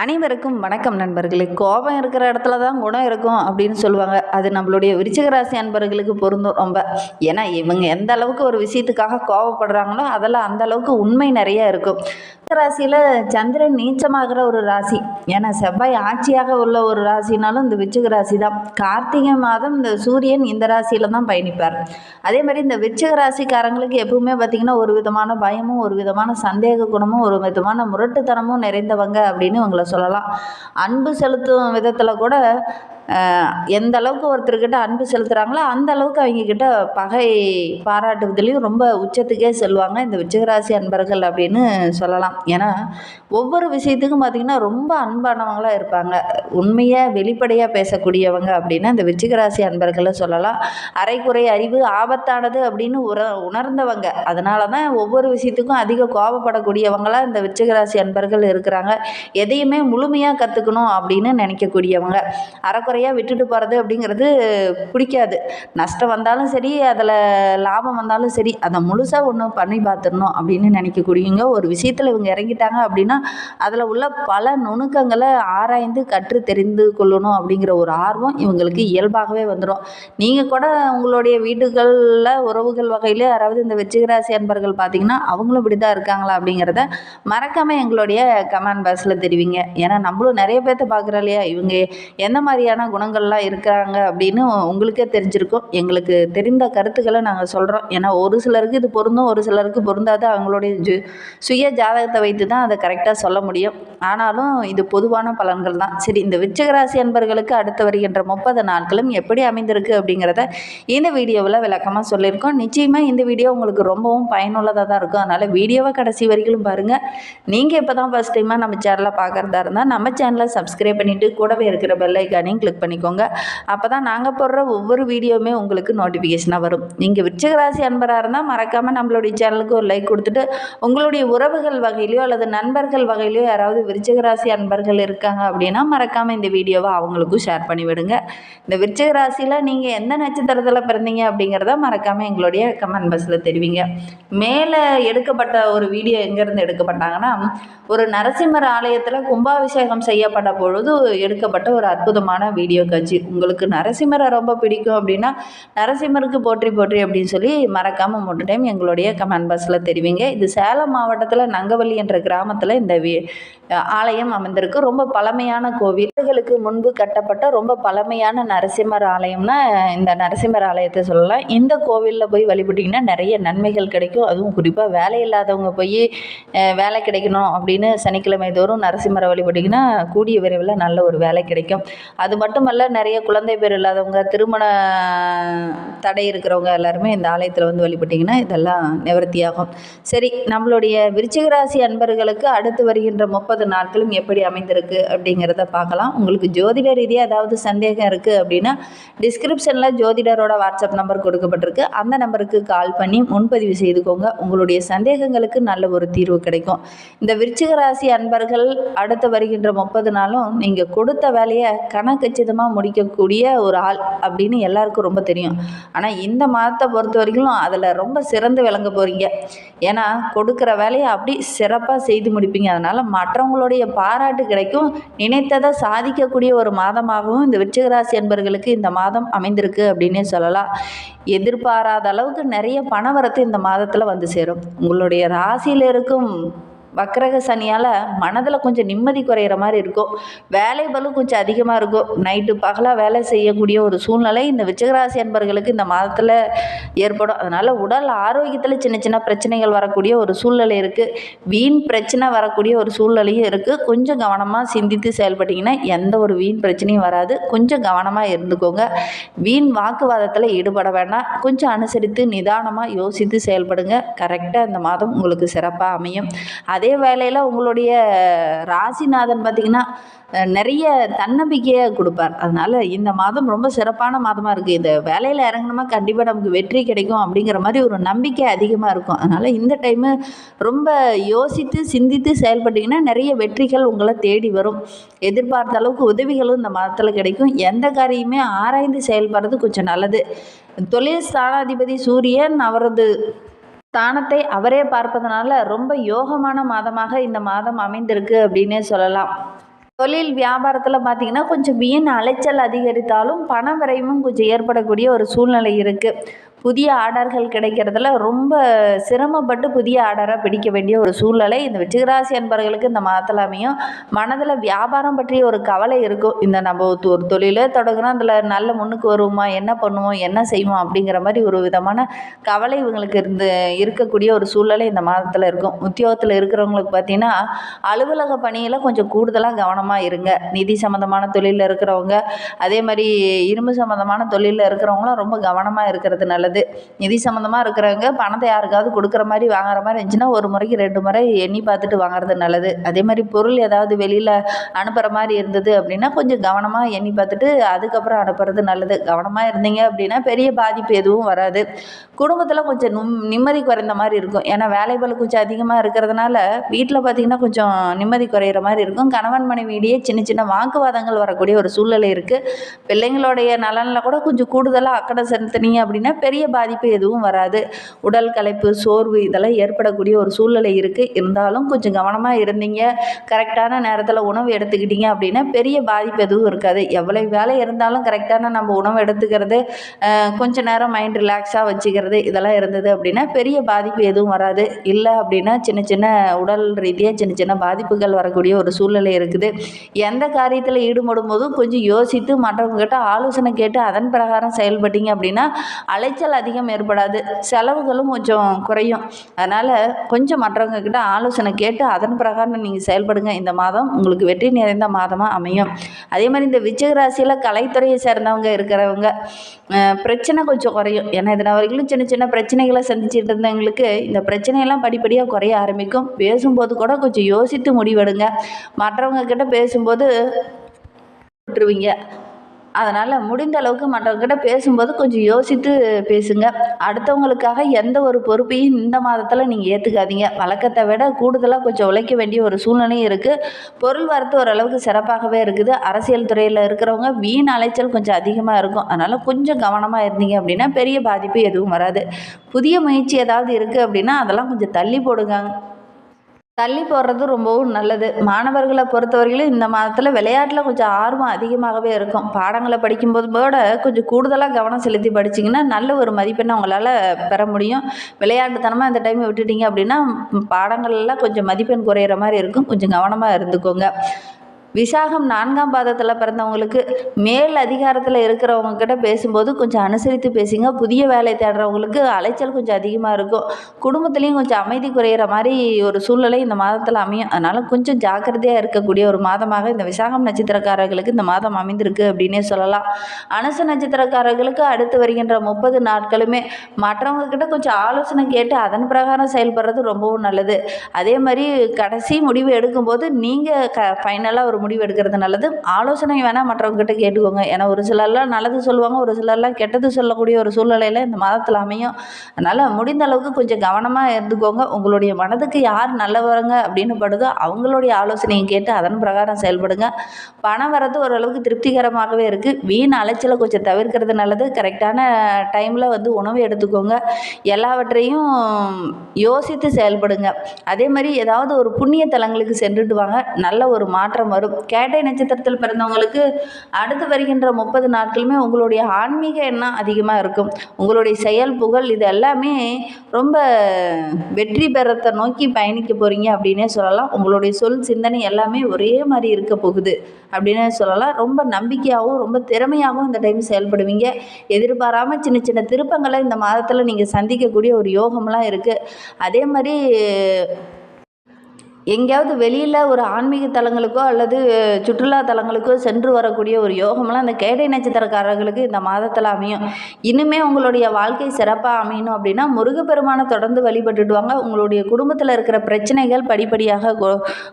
அனைவருக்கும் வணக்கம் நண்பர்களே. கோபம் இருக்கிற இடத்துல தான் குணம் இருக்கும் அப்படின்னு சொல்லுவாங்க. அது நம்மளுடைய விருச்சிக ராசி அன்பர்களுக்கு பொருந்தும் ரொம்ப. ஏன்னா இவங்க எந்த அளவுக்கு ஒரு விஷயத்துக்காக கோபப்படுறாங்களோ அதெல்லாம் அந்த அளவுக்கு உண்மை நிறைய இருக்கும். ராசியில் சந்திரன் நீச்சமாகிற ஒரு ராசி. ஏன்னா செவ்வாய் ஆட்சியாக உள்ள ஒரு ராசினாலும் இந்த விருச்சிக ராசி தான் கார்த்திகை மாதம் இந்த சூரியன் இந்த ராசியில் தான் பயணிப்பார். அதே மாதிரி இந்த விருச்சிக ராசிக்காரங்களுக்கு எப்பவுமே பார்த்திங்கன்னா ஒரு விதமான பயமும் ஒரு விதமான சந்தேக குணமும் ஒரு விதமான முரட்டுத்தனமும் நிறைந்தவங்க அப்படின்னு இவங்களை சொல்லலாம். அன்பு செலுத்தும் விதத்தில் கூட எந்த அளவுக்கு ஒருத்தர்கிட்ட அன்பு செலுத்துகிறாங்களோ அந்த அளவுக்கு அவங்க கிட்ட பகை பாராட்டுவதிலையும் ரொம்ப உச்சத்துக்கே செல்வாங்க இந்த விருச்சிகராசி அன்பர்கள் அப்படின்னு சொல்லலாம். ஏன்னா ஒவ்வொரு விஷயத்துக்கும் பார்த்திங்கன்னா ரொம்ப அன்பானவங்களாக இருப்பாங்க. உண்மையை வெளிப்படையாக பேசக்கூடியவங்க அப்படின்னு இந்த விருச்சிகராசி அன்பர்களை சொல்லலாம். அரைக்குறை அறிவு ஆபத்தானது அப்படின்னு உற உணர்ந்தவங்க. அதனால தான் ஒவ்வொரு விஷயத்துக்கும் அதிக கோபப்படக்கூடியவங்களாக இந்த விருச்சிகராசி அன்பர்கள் இருக்கிறாங்க. எதையுமே முழுமையாக கற்றுக்கணும் அப்படின்னு நினைக்கக்கூடியவங்க. அறக்குறையாக விட்டுட்டு போகிறது அப்படிங்கிறது பிடிக்காது. நஷ்டம் வந்தாலும் சரி அதில் லாபம் வந்தாலும் சரி அதை முழுசாக ஒன்று பண்ணி பார்த்துடணும் அப்படின்னு நினைக்கக்கூடியவங்க ஒரு விஷயத்தில் இவங்க இறங்கிட்டாங்க அப்படின்னா அதில் உள்ள பல நுணுக்கங்களை ஆராய்ந்து கற்று தெரிந்து கொள்ளணும் அப்படிங்கிற ஒரு ஆர்வம் இவங்களுக்கு இயல்பாகவே வந்துடும் நீங்கள் கூட உங்களுடைய வீடுகளில் உறவுகள் வகையில் யாராவது இந்த வெச்சிகராசி அன்பர்கள் பார்த்தீங்கன்னா அவங்களும் இப்படி தான் இருக்காங்களா அப்படிங்கிறத மறக்காமல் எங்களுடைய கமெண்ட் பாக்ஸில் தெரிவிங்க. ஏன்னா நம்மளும் நிறைய பேர்த்த பார்க்குறோம் இல்லையா? இவங்க எந்த மாதிரியான குணங்கள்லாம் இருக்கிறாங்க அப்படின்னு உங்களுக்கே தெரிஞ்சிருக்கும். எங்களுக்கு தெரிந்த கருத்துக்களை நாங்கள் சொல்கிறோம் ஏன்னா ஒரு சிலருக்கு இது பொருந்தும் ஒரு சிலருக்கு பொருந்தாது. அவங்களுடைய ஜு சுய ஜாதகத்தை வைத்து தான் அதை கரெக்டாக சொல்ல முடியும். ஆனாலும் இது பொதுவான பலன்கள் தான். சரி இந்த விச்சகராசி அன்பர்களுக்கு அடுத்து வருகின்ற முப்பது நாட்களும் எப்படி அமைந்திருக்கு அப்படிங்கிறத இந்த வீடியோவில் விளக்கமாக சொல்லியிருக்கோம். நிச்சயமாக இந்த வீடியோ உங்களுக்கு ரொம்பவும் பயனுள்ளதாக தான் இருக்கும். அதனால் வீடியோவை கடைசி வரைக்கும் பாருங்கள் நீங்கள் இப்போ தான் ஃபஸ்ட் டைமாக நம்ம சேனலை பார்க்குறதா இருந்தால் நம்ம சேனலை சப்ஸ்கிரைப் பண்ணிவிட்டு கூடவே இருக்கிற பெல்லைக்கானையும் கிளிக் கிளிக் பண்ணிக்கோங்க. அப்போ தான் நாங்கள் போடுற ஒவ்வொரு வீடியோவுமே உங்களுக்கு நோட்டிஃபிகேஷனாக வரும். நீங்கள் விருச்சிகராசி அன்பராக இருந்தால் மறக்காமல் நம்மளுடைய சேனலுக்கு ஒரு லைக் கொடுத்துட்டு உங்களுடைய உறவுகள் வகையிலையோ அல்லது நண்பர்கள் வகையிலையோ யாராவது விருச்சகராசி அன்பர்கள் இருக்காங்க அப்படின்னா மறக்காமல் இந்த வீடியோவை அவங்களுக்கும் ஷேர் பண்ணிவிடுங்க இந்த விருச்சகராசியில் நீங்கள் எந்த நட்சத்திரத்தில் பிறந்தீங்க அப்படிங்கிறத மறக்காமல் எங்களுடைய கமெண்ட் பாக்ஸில் தெரிவிங்க. மேலே எடுக்கப்பட்ட ஒரு வீடியோ எங்கேருந்து எடுக்கப்பட்டாங்கன்னா ஒரு நரசிம்மர் ஆலயத்தில் கும்பாபிஷேகம் செய்யப்பட்ட பொழுது எடுக்கப்பட்ட ஒரு அற்புதமான வீடியோ. வீடியோ காட்சி. உங்களுக்கு நரசிம்மரை ரொம்ப பிடிக்கும் அப்படின்னா நரசிம்மருக்கு போற்றி போற்றி அப்படின்னு சொல்லி மறக்காமல் மூன்று டைம் எங்களுடைய கமெண்ட் பாக்ஸில் தெரிவிங்க. இது சேலம் மாவட்டத்தில் நங்கவள்ளி என்ற கிராமத்தில் இந்த வி ஆலயம் அமைந்திருக்கு. ரொம்ப பழமையான கோவில். முன்பு கட்டப்பட்ட ரொம்ப பழமையான நரசிம்மர் ஆலயம்னா இந்த நரசிம்மர் ஆலயத்தை சொல்லலாம். இந்த கோவிலில் போய் வழிபட்டிங்கன்னா நிறைய நன்மைகள் கிடைக்கும். அதுவும் குறிப்பாக வேலை இல்லாதவங்க போய் வேலை கிடைக்கணும் அப்படின்னு சனிக்கிழமை தோறும் நரசிம்மரை வழிபட்டிங்கன்னா கூடிய விரைவில் நல்ல ஒரு வேலை கிடைக்கும். அது மட்டுமல்ல நிறைய குழந்தை பேர் இல்லாதவங்க திருமண தடை இருக்கிறவங்க எல்லாருமே இந்த ஆலயத்தில் வந்து வழிபட்டிங்கன்னா இதெல்லாம் நிவர்த்தியாகும். சரி நம்மளுடைய விருச்சிகராசி அன்பர்களுக்கு அடுத்து வருகின்ற முப்பது நாட்களும் எப்படி அமைந்திருக்கு அப்படிங்கிறத பார்க்கலாம். உங்களுக்கு ஜோதிட ரீதியாக ஏதாவது சந்தேகம் இருக்குது அப்படின்னா டிஸ்கிரிப்ஷனில் ஜோதிடரோட வாட்ஸ்அப் நம்பர் கொடுக்கப்பட்டிருக்கு. அந்த நம்பருக்கு கால் பண்ணி முன்பதிவு செய்துக்கோங்க. உங்களுடைய சந்தேகங்களுக்கு நல்ல ஒரு தீர்வு கிடைக்கும். இந்த விருச்சிகராசி அன்பர்கள் அடுத்து வருகின்ற முப்பது நாளும் நீங்கள் கொடுத்த வேலையை கணக்கு கணக்கச்சிதமாக முடிக்கக்கூடிய ஒரு ஆள் அப்படின்னு எல்லாருக்கும் ரொம்ப தெரியும். ஆனால் இந்த மாதத்தை பொறுத்த வரைக்கும் அதில் ரொம்ப சிறந்து விளங்க போகிறீங்க ஏன்னா கொடுக்குற வேலையை அப்படி சிறப்பாக செய்து முடிப்பீங்க. அதனால் மற்றவங்களுடைய பாராட்டு கிடைக்கும். நினைத்ததை சாதிக்கக்கூடிய ஒரு மாதமாகவும் இந்த விருச்சிகராசி என்பர்களுக்கு இந்த மாதம் அமைந்திருக்கு அப்படின்னே சொல்லலாம். எதிர்பாராத அளவுக்கு நிறைய பணவரத்து இந்த மாதத்தில் வந்து சேரும். உங்களுடைய ராசியில் இருக்கும் வக்கரக சனியால் மனதில் கொஞ்சம் நிம்மதி குறையிற மாதிரி இருக்கும். வேலை பலும் கொஞ்சம் அதிகமாக இருக்கும். நைட்டு பகலாக வேலை செய்யக்கூடிய ஒரு சூழ்நிலை இந்த விச்சகராசி அன்பர்களுக்கு இந்த மாதத்தில் ஏற்படும். அதனால் உடல் ஆரோக்கியத்தில் சின்ன சின்ன பிரச்சனைகள் வரக்கூடிய ஒரு சூழ்நிலை இருக்குது வீண் பிரச்சனை வரக்கூடிய ஒரு சூழ்நிலையும் இருக்குது கொஞ்சம் கவனமாக சிந்தித்து செயல்பட்டிங்கன்னா எந்த ஒரு வீண் பிரச்சனையும் வராது. கொஞ்சம் கவனமாக இருந்துக்கோங்க. வீண் வாக்குவாதத்தில் ஈடுபட வேண்டாம். கொஞ்சம் அனுசரித்து நிதானமாக யோசித்து செயல்படுங்க. கரெக்டாக இந்த மாதம் உங்களுக்கு சிறப்பாக அமையும். அதே அதே வேலையில் உங்களுடைய ராசிநாதன் பார்த்திங்கன்னா நிறைய தன்னம்பிக்கையை கொடுப்பார். அதனால் இந்த மாதம் ரொம்ப சிறப்பான மாதமாக இருக்குது இந்த வேலையில் இறங்கினோமா கண்டிப்பாக நமக்கு வெற்றி கிடைக்கும் அப்படிங்கிற மாதிரி ஒரு நம்பிக்கை அதிகமாக இருக்கும். அதனால் இந்த டைமு ரொம்ப யோசித்து சிந்தித்து செயல்பட்டிங்கன்னா நிறைய வெற்றிகள் உங்களை தேடி வரும். எதிர்பார்த்த அளவுக்கு உதவிகளும் இந்த மாதத்தில் கிடைக்கும். எந்த காரியமே ஆராய்ந்து செயல்படுறது கொஞ்சம் நல்லது. தொழில் ஸ்தானாதிபதி சூரியன் அவரது ஸ்தானத்தை அவரே பார்ப்பதனால ரொம்ப யோகமான மாதமாக இந்த மாதம் அமைந்திருக்கு அப்படின்னே சொல்லலாம். தொழில் வியாபாரத்தில் பார்த்தீங்கன்னா கொஞ்சம் வீண் அலைச்சல் அதிகரித்தாலும் பண விரைவும் கொஞ்சம் ஏற்படக்கூடிய ஒரு சூழ்நிலை இருக்குது புதிய ஆர்டர்கள் கிடைக்கிறதுல ரொம்ப சிரமப்பட்டு புதிய ஆர்டராக பிடிக்க வேண்டிய ஒரு சூழ்நிலை இந்த விருச்சிகராசி அன்பர்களுக்கு இந்த மாதத்தில் அமையும். மனதில் வியாபாரம் பற்றிய ஒரு கவலை இருக்கும். இந்த நம்ம ஒரு ஒரு தொழிலே தொடங்குறோம் அதில் நல்ல முன்னுக்கு வருவோமா? என்ன பண்ணுவோம்? என்ன செய்வோம்? அப்படிங்கிற மாதிரி ஒரு விதமான கவலை இவங்களுக்கு இருந்து இருக்கக்கூடிய ஒரு சூழ்நிலை இந்த மாதத்தில் இருக்கும். உத்தியோகத்தில் இருக்கிறவங்களுக்கு பார்த்தீங்கன்னா அலுவலக பணியில் கொஞ்சம் கூடுதலாக கவனமாக இருங்க. நிதி சம்மந்தமான தொழிலில் இருக்கிறவங்க அதே மாதிரி இரும்பு சம்மந்தமான தொழிலில் இருக்கிறவங்களும் ரொம்ப கவனமாக இருக்கிறது நல்லது. நிதி சம்மந்தமாக இருக்கிறவங்க பணத்தை யாருக்காவது கொடுக்குற மாதிரி வாங்குற மாதிரி இருந்துச்சுன்னா ஒரு முறைக்கு ரெண்டு முறை எண்ணி பார்த்துட்டு வாங்குறது நல்லது. அதே மாதிரி பொருள் ஏதாவது வெளியில் அனுப்புகிற மாதிரி இருந்தது அப்படின்னா கொஞ்சம் கவனமாக எண்ணி பார்த்துட்டு அதுக்கப்புறம் அனுப்புறது நல்லது. கவனமாக இருந்தீங்க அப்படின்னா பெரிய பாதிப்பு எதுவும் வராது. குடும்பத்தில் கொஞ்சம் நும் நிம்மதி குறைந்த மாதிரி இருக்கும். ஏன்னா வேலைபளு கொஞ்சம் அதிகமாக இருக்கிறதுனால வீட்டில் பார்த்தீங்கன்னா கொஞ்சம் நிம்மதி குறையிற மாதிரி இருக்கும். கணவன் மனைவியிடையே சின்ன சின்ன வாக்குவாதங்கள் வரக்கூடிய ஒரு சூழ்நிலை இருக்குது பிள்ளைங்களுடைய நலனில் கூட கொஞ்சம் கூடுதலாக அக்கறை செலுத்துனீங்க அப்படின்னா பெரிய பாதிப்பு எதுவும் வராது. உடல் களைப்பு சோர்வு இதெல்லாம் ஏற்படக்கூடிய ஒரு சூழ்நிலை இருக்குது இருந்தாலும் கொஞ்சம் கவனமாக இருந்தீங்க. கரெக்டான நேரத்தில் உணவு எடுத்துக்கிட்டீங்க அப்படின்னா பெரிய பாதிப்பு எதுவும் இருக்காது. எவ்வளோ வேலை இருந்தாலும் கரெக்டான நம்ம உணவு எடுத்துக்கிறது கொஞ்சம் கொஞ்ச நேரம் மைண்ட் ரிலாக்ஸாக வச்சுக்கிறது இதெல்லாம் இருந்தது அப்படின்னா பெரிய பாதிப்பு எதுவும் வராது. இல்லை அப்படின்னா சின்ன சின்ன உடல் ரீதியாக சின்ன சின்ன பாதிப்புகள் வரக்கூடிய ஒரு சூழ்நிலை இருக்குது. எந்த காரியத்தில் ஈடுபடும் போதும் கொஞ்சம் யோசித்து மற்றவங்க கிட்ட ஆலோசனை கேட்டு அதன் பிரகாரம் செயல்பட்டீங்க அப்படின்னா அலைச்சல் அதிகம் ஏற்படாது. செலவுகளும் கொஞ்சம் குறையும். அதனால் கொஞ்சம் மற்றவங்கக்கிட்ட ஆலோசனை கேட்டு அதன் பிரகாரம் நீங்கள் செயல்படுங்க. இந்த மாதம் உங்களுக்கு வெற்றி நிறைந்த மாதமாக அமையும். அதே மாதிரி இந்த விச்சக ராசியில் கலைத்துறையை சேர்ந்தவங்க இருக்கிறவங்க பிரச்சனை கொஞ்சம் குறையும். ஏன்னா இதனால் வரைக்கும் சின்ன சின்ன பிரச்சனைகளை சந்திச்சுட்டு இருந்தவங்களுக்கு இந்த பிரச்சனையெல்லாம் படிப்படியாக குறைய ஆரம்பிக்கும். பேசும்போது கூட கொஞ்சம் யோசித்து முடிவெடுங்க. மற்றவங்க கிட்ட பேசும்போது விட்டுருவீங்க. அதனால் முடிந்த அளவுக்கு மற்றவங்ககிட்ட பேசும்போது கொஞ்சம் யோசித்து பேசுங்க. அடுத்தவங்களுக்காக எந்த ஒரு பொறுப்பையும் இந்த மாதத்தில் நீங்கள் ஏற்றுக்காதீங்க வழக்கத்தை விட கூடுதலாக கொஞ்சம் உழைக்க வேண்டிய ஒரு சூழ்நிலையும் இருக்குது பொருள் வரத்து ஓரளவுக்கு சிறப்பாகவே இருக்குது. அரசியல் துறையில் இருக்கிறவங்க வீண் அலைச்சல் கொஞ்சம் அதிகமாக இருக்கும். அதனால் கொஞ்சம் கவனமாக இருந்தீங்க அப்படின்னா பெரிய பாதிப்பு எதுவும் வராது. புதிய முயற்சி ஏதாவது இருக்குது அப்படின்னா அதெல்லாம் கொஞ்சம் தள்ளி போடுங்க. தள்ளி போடுறது ரொம்பவும் நல்லது. மாணவர்களை பொறுத்தவரையிலும் இந்த மாதத்தில் விளையாட்டில் கொஞ்சம் ஆர்வம் அதிகமாகவே இருக்கும். பாடங்களை படிக்கும்போது கூட கொஞ்சம் கூடுதலாக கவனம் செலுத்தி படிச்சிங்கன்னா நல்ல ஒரு மதிப்பெண்ணை உங்களால் பெற முடியும். விளையாட்டுத்தனமாக இந்த டைம் விட்டுட்டீங்க அப்படின்னா பாடங்கள்லாம் கொஞ்சம் மதிப்பெண் குறையிற மாதிரி இருக்கும். கொஞ்சம் கவனமாக இருந்துக்கோங்க. விசாகம் நான்காம் பாதத்தில் பிறந்தவங்களுக்கு மேல் அதிகாரத்தில் இருக்கிறவங்க கிட்ட பேசும்போது கொஞ்சம் அனுசரித்து பேசுங்க. புதிய வேலை தேடுறவங்களுக்கு அலைச்சல் கொஞ்சம் அதிகமாக இருக்கும். குடும்பத்துலேயும் கொஞ்சம் அமைதி குறையிற மாதிரி ஒரு சூழ்நிலை இந்த மாதத்தில் அமையும். அதனால் கொஞ்சம் ஜாக்கிரதையாக இருக்கக்கூடிய ஒரு மாதமாக இந்த விசாகம் நட்சத்திரக்காரர்களுக்கு இந்த மாதம் அமைந்திருக்கு அப்படின்னே சொல்லலாம். அனுச நட்சத்திரக்காரர்களுக்கு அடுத்து வருகின்ற முப்பது நாட்களுமே மற்றவங்க கிட்ட கொஞ்சம் ஆலோசனை கேட்டு அதன் பிரகாரம் செயல்படுறது ரொம்பவும் நல்லது. அதே மாதிரி கடைசி முடிவு எடுக்கும்போது நீங்கள் க ஃபைனலாக ஒரு முடிவு எடுக்கிறது நல்லது. ஆலோசனை வேணால் மற்றவங்ககிட்ட கேட்டுக்கோங்க. ஏன்னா ஒரு சிலர்லாம் நல்லது சொல்லுவாங்க ஒரு சிலர்லாம் கெட்டது சொல்லக்கூடிய ஒரு சூழ்நிலையில் இந்த மாதத்தில் அமையும். அதனால் முடிந்த அளவுக்கு கொஞ்சம் கவனமாக இருந்துக்கோங்க. உங்களுடைய மனதுக்கு யார் நல்லவருங்க அப்படின்னு படுதோ அவங்களுடைய ஆலோசனையை கேட்டு அதன் பிரகாரம் செயல்படுங்க. பணம் வரது ஓரளவுக்கு திருப்திகரமாகவே இருக்குது வீண் அலைச்சலை கொஞ்சம் தவிர்க்கிறது நல்லது. கரெக்டான டைமில் வந்து உணவு எடுத்துக்கோங்க. எல்லாவற்றையும் யோசித்து செயல்படுங்க. அதே மாதிரி ஏதாவது ஒரு புண்ணிய தலங்களுக்கு சென்றுட்டு வாங்க. நல்ல ஒரு மாற்றம் வரும். கேட்டை நட்சத்திரத்தில் பிறந்தவங்களுக்கு அடுத்து வருகின்ற முப்பது நாட்களுமே உங்களுடைய ஆன்மீக எண்ணம் அதிகமாக இருக்கும். உங்களுடைய செயல் புகழ் இது எல்லாமே ரொம்ப வெற்றி பெறத்தை நோக்கி பயணிக்க போகிறீங்க அப்படின்னே சொல்லலாம். உங்களுடைய சொல் சிந்தனை எல்லாமே ஒரே மாதிரி இருக்க போகுது அப்படின்னே சொல்லலாம். ரொம்ப நம்பிக்கையாகவும் ரொம்ப திறமையாகவும் இந்த டைம் செயல்படுவீங்க. எதிர்பாராமல் சின்ன சின்ன திருப்பங்களை இந்த மாதத்தில் நீங்கள் சந்திக்கக்கூடிய ஒரு யோகம்லாம் இருக்குது அதே மாதிரி எங்கேயாவது வெளியில் ஒரு ஆன்மீக தலங்களுக்கோ அல்லது சுற்றுலா தலங்களுக்கோ சென்று வரக்கூடிய ஒரு யோகம்லாம் அந்த கேடை நட்சத்திரக்காரர்களுக்கு இந்த மாதத்தில் அமையும். இன்னுமே உங்களுடைய வாழ்க்கை சிறப்பாக அமையணும் அப்படின்னா முருகப்பெருமானை தொடர்ந்து வழிபட்டுட்டு வாங்க உங்களுடைய குடும்பத்தில் இருக்கிற பிரச்சனைகள் படிப்படியாக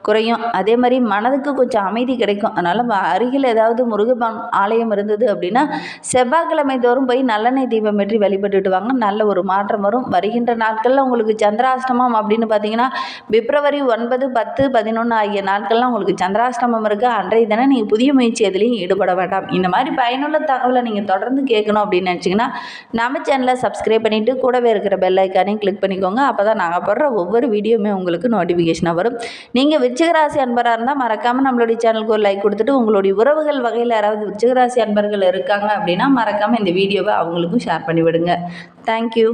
குறையும். அதே மாதிரி மனதுக்கு கொஞ்சம் அமைதி கிடைக்கும். அதனால் அருகில் ஏதாவது முருகப்பன் ஆலயம் இருந்தது அப்படின்னா செவ்வாய்க்கிழமை தோறும் போய் நல்லெண்ணெய் தீபம் ஏற்றி வழிபட்டுட்டு வாங்க நல்ல ஒரு மாற்றம் வரும். வருகின்ற நாட்களில் உங்களுக்கு சந்திராஷ்டமம் அப்படின்னு பார்த்தீங்கன்னா பிப்ரவரி ஒன்பது ஒன்பது பத்து பதினொன்று ஆகிய நாட்கள்லாம் உங்களுக்கு சந்திராஷ்டமம் இருக்குது அன்றைய தினம் நீங்கள் புதிய முயற்சி எதுலேயும் ஈடுபட வேண்டாம். இந்த மாதிரி பயனுள்ள தகவலை நீங்கள் தொடர்ந்து கேட்கணும் அப்படின்னு நினச்சிங்கன்னா நம்ம சேனலை சப்ஸ்கிரைப் பண்ணிவிட்டு கூடவே இருக்கிற பெல் ஐக்கானையும் கிளிக் பண்ணிக்கோங்க. அப்போ தான் நாங்கள் போடுற ஒவ்வொரு வீடியோவுமே உங்களுக்கு நோட்டிஃபிகேஷனாக வரும். நீங்கள் விருச்சிகராசி அன்பராக இருந்தால் மறக்காமல் நம்மளுடைய சேனலுக்கு ஒரு லைக் கொடுத்துட்டு உங்களுடைய உறவுகள் வகையில் யாராவது விருச்சிகராசி அன்பர்கள் இருக்காங்க அப்படின்னா மறக்காமல் இந்த வீடியோவை அவங்களுக்கும் ஷேர் பண்ணிவிடுங்க. தேங்க்யூ